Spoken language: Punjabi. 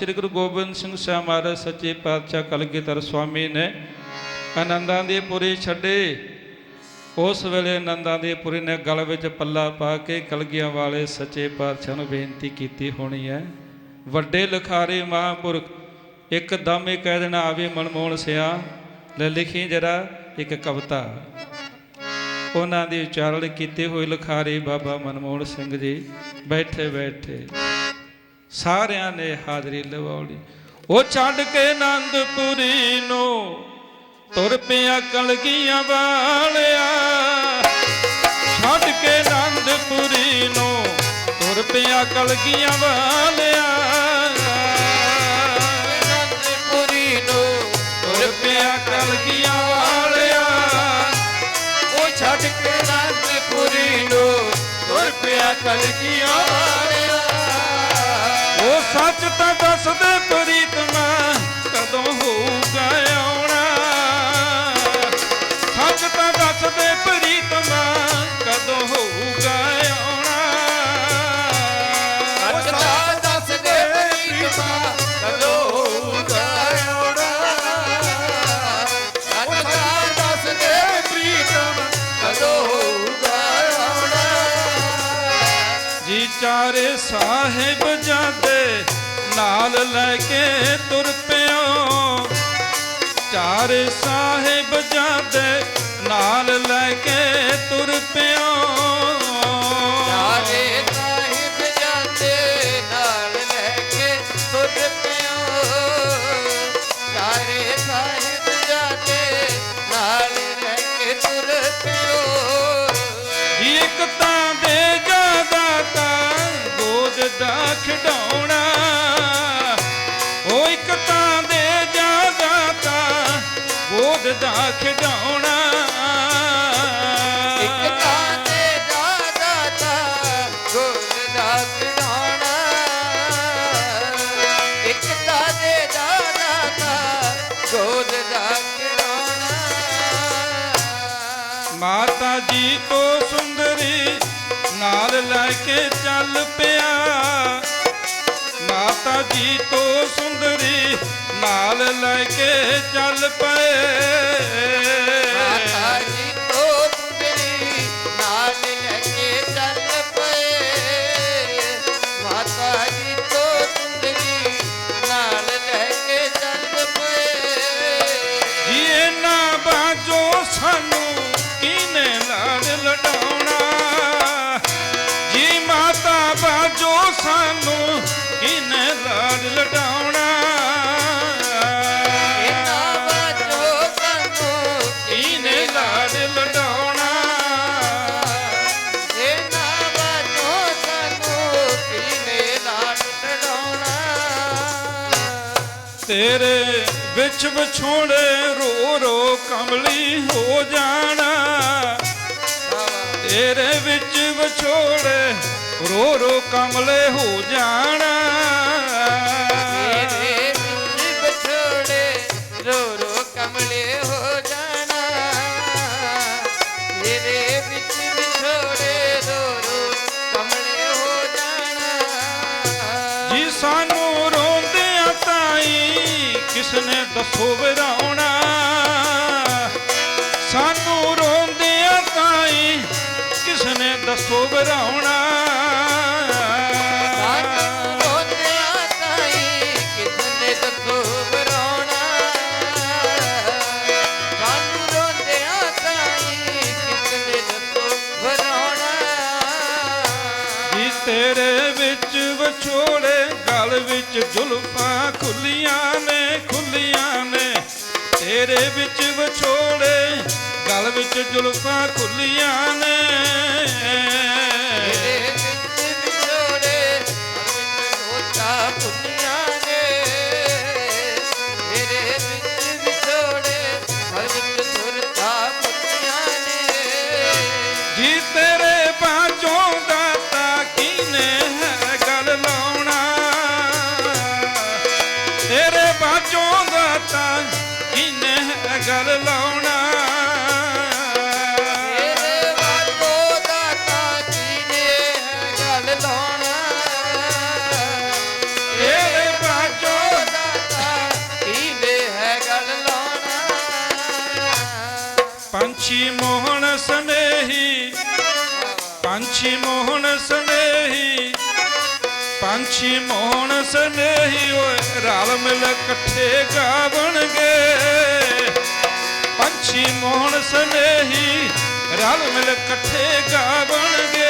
ਸ੍ਰੀ ਗੁਰੂ ਗੋਬਿੰਦ ਸਿੰਘ ਸਾਹਿਬ ਮਹਾਰਾਜ ਸੱਚੇ ਪਾਤਸ਼ਾਹ ਕਲਗੀਧਰ ਸਵਾਮੀ ਨੇ ਆਨੰਦਾਂ ਦੀ ਪੁਰੀ ਛੱਡੇ। ਉਸ ਵੇਲੇ ਆਨੰਦਾਂ ਦੀ ਪੁਰੀ ਨੇ ਗਲ ਵਿੱਚ ਪੱਲਾ ਪਾ ਕੇ ਕਲਗੀਆਂ ਵਾਲੇ ਸੱਚੇ ਪਾਤਸ਼ਾਹ ਨੂੰ ਬੇਨਤੀ ਕੀਤੀ ਹੋਣੀ ਹੈ, ਵੱਡੇ ਲਿਖਾਰੀ ਮਹਾਂਪੁਰਖ, ਇੱਕਦਮ ਹੀ ਕਹਿ ਦੇਣਾ ਆਵੇ ਮਨਮੋਹਨ ਸਿਆ, ਲੈ ਲਿਖੀ ਜਰਾ ਇੱਕ ਕਵਿਤਾ। ਉਹਨਾਂ ਦੀ ਉਚਾਰਨ ਕੀਤੇ ਹੋਏ ਲਿਖਾਰੀ ਬਾਬਾ ਮਨਮੋਹਨ ਸਿੰਘ ਜੀ ਬੈਠੇ ਬੈਠੇ ਸਾਰਿਆਂ ਨੇ ਹਾਜ਼ਰੀ ਲਵਾਉਣੀ। ਉਹ ਛੱਡ ਕੇ ਆਨੰਦਪੁਰੀ ਨੂੰ ਤੁਰ ਪਿਆ ਕਲਗੀਆਂ ਵਾਲਿਆ। ਛੱਡ ਕੇ ਆਨੰਦਪੁਰੀ ਨੂੰ ਤੁਰ ਪਿਆ ਕਲਗੀਆਂ ਵਾਲਿਆ। ਅਨੰਦਪੁਰੀ ਨੂੰ ਤੁਰ ਪਿਆ ਕਲਗੀਆਂ ਵਾਲਿਆ। ਉਹ ਛੱਡ ਕੇ ਅਨੰਦਪੁਰੀ ਨੂੰ ਤੁਰ ਪਿਆ ਕਲਗੀਆਂ ਵਾਲਿਆ। ਸੱਚ ਤਾਂ ਦੱਸ ਚਾਰੇ ਸਾਹਿਬ ਜਾਂਦੇ ਨਾਲ ਲੈ ਕੇ ਤੁਰ ਪਿਓ। ਚਾਰੇ ਸਾਹਿਬ ਜਾਂਦੇ ਦਾ ਖਿਡੌਣਾ। ਉਹ ਇੱਕ ਤਾਂ ਦੇ ਦਾਦਾ ਤਾ ਗੋਦ ਦਾ ਖਿਡੌਣਾ। ਮਾਤਾ ਜੀ ਤੋਂ ਸੁੰਦਰੀ ਨਾਲ ਲੈ ਕੇ ਚੱਲ ਪਿਆ। ਮਾਤਾ ਜੀ ਤੋਂ ਸੁੰਦਰੀ ਨਾਲ ਲੈ ਕੇ ਚੱਲ ਪਏ। ਮਾਤਾ ਜੀ ਤੋਂ ਸੁੰਦਰੀ ਨਾਲ ਲੈ ਕੇ ਚੱਲ ਪਏ। ਮਾਤਾ ਜੀ ਤੋਂ ਸੁੰਦਰੀ ਨਾਲ ਲੈ ਕੇ ਚੱਲ ਪਏ। ਜੀ ਇਹਨਾਂ ਬਾਝੋਂ ਸਾਨੂੰ ਕਿਨੇ ਲਾੜ ਲਡਾਉਣਾ ਇਹਨਾਂ ਬਾਝੋਂ ਸਾਨੂੰ ਕਿਨੇ ਲਾੜ ਲਡਾਉਣਾ ਇਹਨਾਂ ਬਾਝੋਂ ਸਾਨੂੰ ਕਿਨੇ ਲਾਡ ਲਡਾਉਣਾ ਤੇਰੇ ਵਿੱਚ ਵਿਛੋੜੇ ਰੋ ਰੋ ਕਮਲੀ ਹੋ ਜਾਣਾ। ਤੇਰੇ ਵਿੱਚ ਵਿਛੋੜੇ ਰੋ ਰੋ ਕਮਲੇ ਹੋ ਜਾਣਾ। ਵਿੱਚ ਵਿਛੋੜੇ ਰੋ ਰੋ ਕਮਲੇ ਹੋ ਜਾਣਾ। ਵਿੱਚ ਵਿਛੋੜੇ ਰੋ ਰੋ ਕਮਲੇ ਹੋ ਜਾਣਾ। ਜੀ ਸਾਨੂੰ ਰੋਂਦਿਆਂ ਤਾਈ ਕਿਸਨੇ ਦੱਸੋ ਵਰਾਉਣਾ। ਸਾਨੂੰ ਰੋਂਦਿਆਂ ਤਾਈ ਕਿਸਨੇ ਦੱਸੋ ਵਰਾਉਣਾ। ਤੇਰੇ ਵਿੱਚ ਵਿਛੋੜੇ, ਗਲ ਵਿੱਚ ਜ਼ੁਲਫਾਂ ਖੁੱਲੀਆਂ ਨੇ ਖੁੱਲੀਆਂ ਨੇ। ਤੇਰੇ ਵਿੱਚ ਵਿਛੋੜੇ, ਗਲ ਵਿੱਚ ਜ਼ੁਲਫਾਂ ਖੁੱਲੀਆਂ ਚਾਹੁੰਦਾ ਤਾਂ ਇਹਨੇ ਗਲ ਲਾਉਣਾ? ਪੰਛੀ ਮੋਹਣ ਸਨੇਹੀ ਪੰਛੀ ਮੋਹਣ ਸਨੇਹੀ ਪੰਛੀ ਮੋਣ ਸਨੇਹੀ ਓਏ, ਰਲ ਮਿਲ ਇਕੱਠੇ ਗਾਵਣਗੇ ਪੰਛੀ ਮੋਣ ਸਨੇਹੀ, ਰਲ ਮਿਲ ਇਕੱਠੇ ਗਾਵਣਗੇ